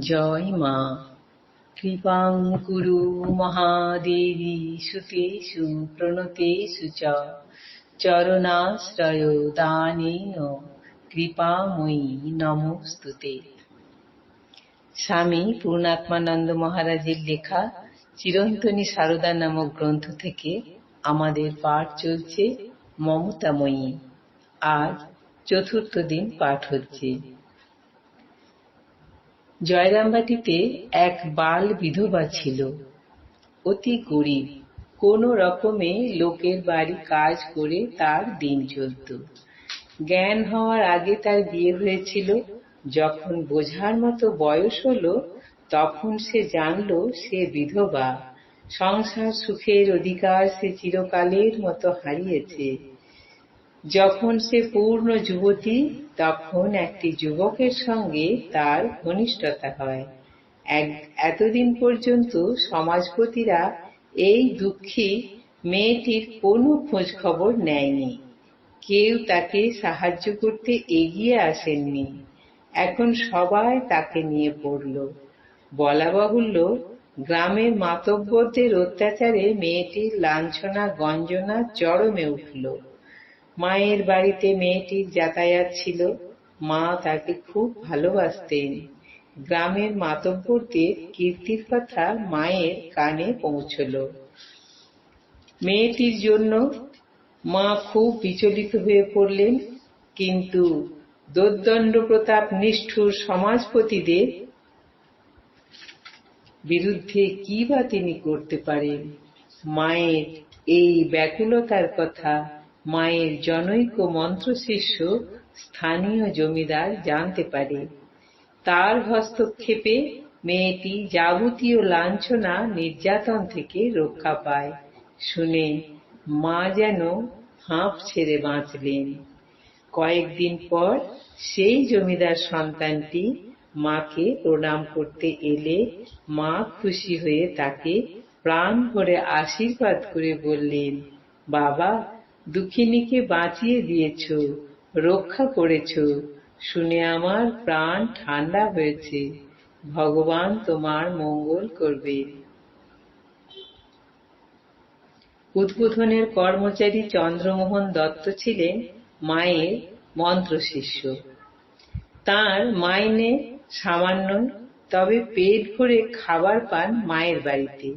জয় মা। কৃপাং কুরু মহাদেবী, সুতেষু, প্রণতেষু চ। চরণাশ্রয় দানেন কৃপাময়ী নমস্তুতে স্বামী পূর্ণাত্মানন্দ মহারাজের লেখা চিরন্তনী সারদা নামক গ্রন্থ থেকে আমাদের পাঠ চলছে মমতাময়ী। আজ চতুর্থ দিন পাঠ হচ্ছে। জয়রামবাটিতে এক বাল বিধবা ছিল। অতি গরিব, কোন রকমে লোকের বাড়ি কাজ করে তার দিন চলত। জ্ঞান হওয়ার আগে তার বিয়ে হয়েছিল। যখন বোঝার মতো বয়স হল, তখন সে জানল সে বিধবা। সংসার সুখের অধিকার সে চিরকালের মতো হারিয়েছে। যখন সে পূর্ণ যুবতী তখন একটি যুবকের সঙ্গে তার ঘনিষ্ঠতা হয়। এতদিন পর্যন্ত সমাজপতিরা এই দুঃখী মেয়েটির কোনো খোঁজ খবর নেয়নি। কেউ তাকে সাহায্য করতে এগিয়ে আসেননি। এখন সবাই তাকে নিয়ে পড়ল। বলা বাহুল্য, গ্রামের মাতব্বরদের অত্যাচারে মেয়েটির লাঞ্ছনা, গঞ্জনা চরমে উঠল। মায়ের বাড়িতে মেয়েটির যাতায়াত ছিল। মা তাকে খুব ভালোবাসতেন। গ্রামের মাতব্বরদের কীর্তির কথা মায়ের কানে পৌঁছল। মেয়েটির জন্য মা খুব বিচলিত হয়ে পড়লেন, কিন্তু দোর্দণ্ড প্রতাপ নিষ্ঠুর সমাজপতিদের বিরুদ্ধে কি বা তিনি করতে পারেন? মায়ের এই ব্যাকুলতার কথা মায়ের জনৈক মন্ত্রশিষ্য স্থানীয় জমিদার জানতে পারে। তার হস্তক্ষেপে মেয়েটি যাবতীয় লাঞ্ছনা নির্যাতন থেকে রক্ষা পায়। শুনে মা যেন হাঁপ ছেড়ে বাঁচলেন। কয়েকদিন পর সেই জমিদার সন্তানটি মাকে প্রণাম করতে এলে মা খুশি হয়ে তাকে প্রাণ ভরে আশীর্বাদ করে বললেন, বাবা দুঃখিনীকে বাঁচিয়ে দিয়েছ, রক্ষা করেছ। শুনে আমার প্রাণ ঠান্ডা হয়েছে। ভগবান তোমার মঙ্গল করবে। উদ্বোধনের কর্মচারী চন্দ্রমোহন দত্ত ছিলেন মায়ের মন্ত্রশিষ্য। তার মাইনে সামান্য, তবে পেট ভরে খাবার পান মায়ের বাড়িতে।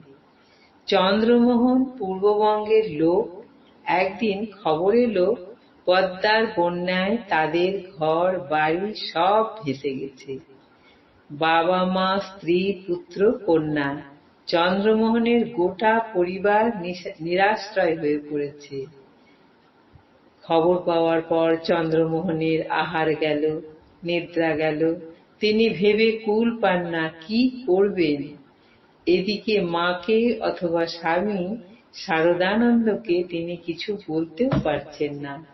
চন্দ্রমোহন পূর্ববঙ্গের লোক একদিন খবর এলো, পদ্মার বন্যায় তাদের ঘর, বাড়ি সব ভেসে গেছে। বাবা মা, স্ত্রী, পুত্র, কন্যা, চন্দ্রমোহনের গোটা পরিবার নিরাশ্রয় হয়ে পড়েছে। খবর পাওয়ার পর চন্দ্রমোহনের আহার গেল, নিদ্রা গেল। তিনি ভেবে কুল পান না, কি করবেন? এদিকে মাকে অথবা স্বামী শারদানন্দকে তিনি কিছু বলতেও পারছেন না।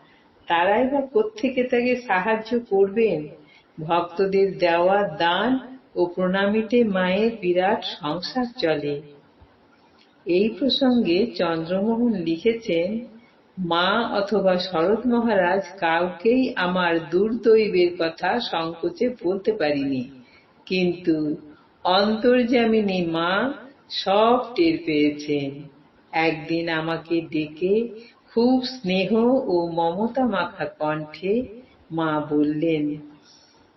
তারাই বা কোত্থেকে তাকে সাহায্য করবেন? ভক্তদের দেওয়া দান ও প্রণামিতে মায়ের বিরাট সংসার চলে। এই প্রসঙ্গে চন্দ্রমোহন লিখেছেন, মা অথবা শরৎ মহারাজ কাউকেই আমার দুর্দৈবের কথা সংকোচে বলতে পারিনি। কিন্তু অন্তর্যামিনী মা সব টের পেয়েছেন। একদিন আমাকে ডেকে খুব স্নেহ ও মমতা মাখা কণ্ঠে মা বললেন,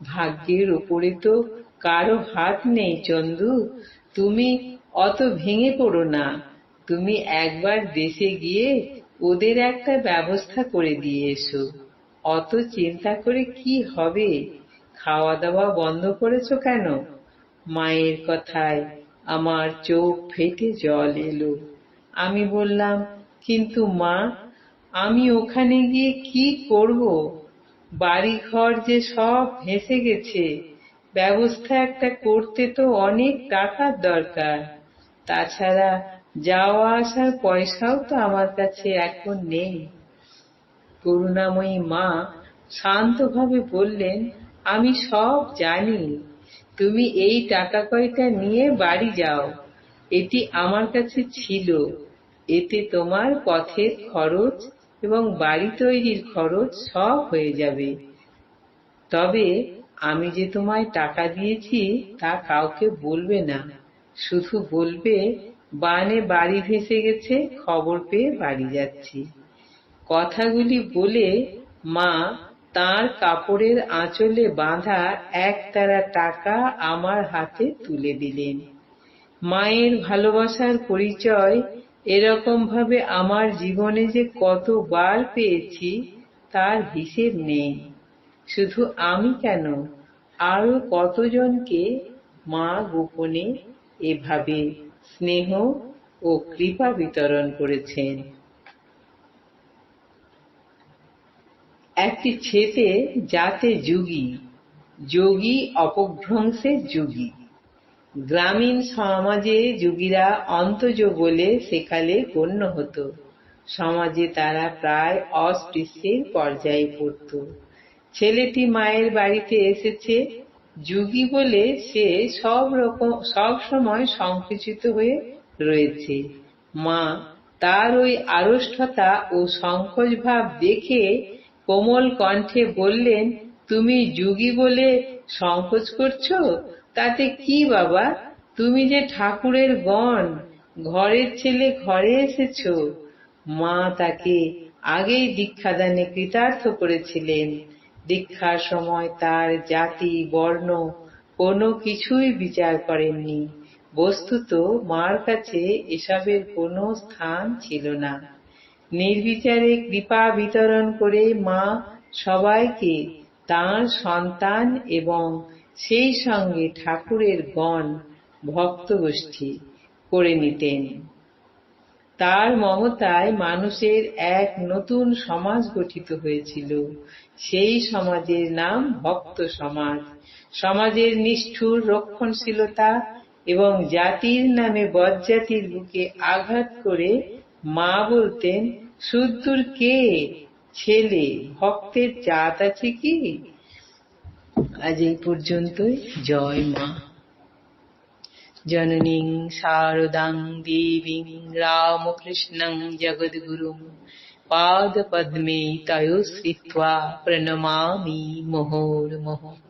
ভাগ্যের ওপরে তো কারও হাত নেই চন্দু, তুমি অত ভেঙে পড়ো না, তুমি একবার দেশে গিয়ে ওদের একটা ব্যবস্থা করে দিয়ে এসো। অত চিন্তা করে কি হবে? খাওয়া দাওয়া বন্ধ করেছ কেন? মায়ের কথায় আমার চোখ ফেটে জল এলো। আমি বললাম, কিন্তু মা, আমি ওখানে গিয়ে কি করব? বাড়ি ঘর যে সব ভেসে গেছে, ব্যবস্থা একটা করতে তো অনেক টাকার দরকার। তাছাড়া যাওয়া আসার পয়সাও তো আমার কাছে এখন নেই। করুণাময়ী মা শান্তভাবে বললেন, আমি সব জানি। তুমি এই টাকা কয়টা নিয়ে বাড়ি যাও। এটি আমার কাছে ছিল। এতে তোমার পথের খরচ এবং বাড়ি তৈরির খরচ সব হয়ে যাবে। তবে আমি যে তোমায় টাকা দিয়েছি তা কাউকে বলবে না। শুধু বলবে, বানে বাড়ি ভেসে গেছে, খবর পেয়ে বাড়ি যাচ্ছি। কথাগুলি বলে মা তার কাপড়ের আঁচলে বাঁধা একতারা টাকা আমার হাতে তুলে দিলেন। মায়ের ভালোবাসার পরিচয় এরকম ভাবে আমার জীবনে যে কতবার পেয়েছি, তার হিসেব নেই। শুধু আমি কেন আরও কতজনকে মা গোপনে এভাবে স্নেহ ও কৃপা বিতরণ করেছেন? একটি ছেতে যাতে যুগী, যোগী অপভ্রংশের যুগী। গ্রামীণ সমাজে যুগীরা অন্তজ বলে সেকালে গণ্য হতো। সমাজে তারা প্রায় অস্পৃশ্যের পর্যায়ে পড়ত। ছেলেটি মায়ের বাড়িতে এসেছে। যুগী বলে সে সব রকম, সব সময় সংকুচিত হয়ে রয়েছে। মা তার ওই আড়ষ্ঠতা ও সংকোচ ভাব দেখে কোমল কণ্ঠে বললেন, তুমি যুগী বলে সংকোচ করছ? তাতে কি বাবা? তুমি যে ঠাকুরের গণ, ঘরের ছেলে ঘরে এসেছ। মা তাকে আগেই দীক্ষাদানে কৃতার্থ করেছিলেন। দীক্ষার সময় তার জাতি, বর্ণ কোনো কিছুই বিচার করেননি। বস্তুত মার কাছে এসবের কোনো স্থান ছিল না। নির্বিচারে কৃপা বিতরণ করে মা সবাইকে তাঁর সন্তান এবং সেই সঙ্গে ঠাকুরের গণ ভক্তগোষ্ঠী করে নিতেন। তার মমতায় মানুষের এক নতুন সমাজ গঠিত হয়েছিল। সেই সমাজের নাম ভক্ত সমাজ। সমাজের নিষ্ঠুর রক্ষণশীলতা এবং জাতির নামে বজ্জাতির বুকে আঘাত করে মা বলতেন, সুদ্দুর কে? ছেলে? ভক্তের জাত আছে কি? আজ এই পর্যন্তই। জয় মা। জননীং শারদাং দেবীং রামকৃষ্ণং জগদ্গুরুং পাদপদ্মে তয়োশ্রিত্वा প্রণমামি মুহুর্মুহুঃ।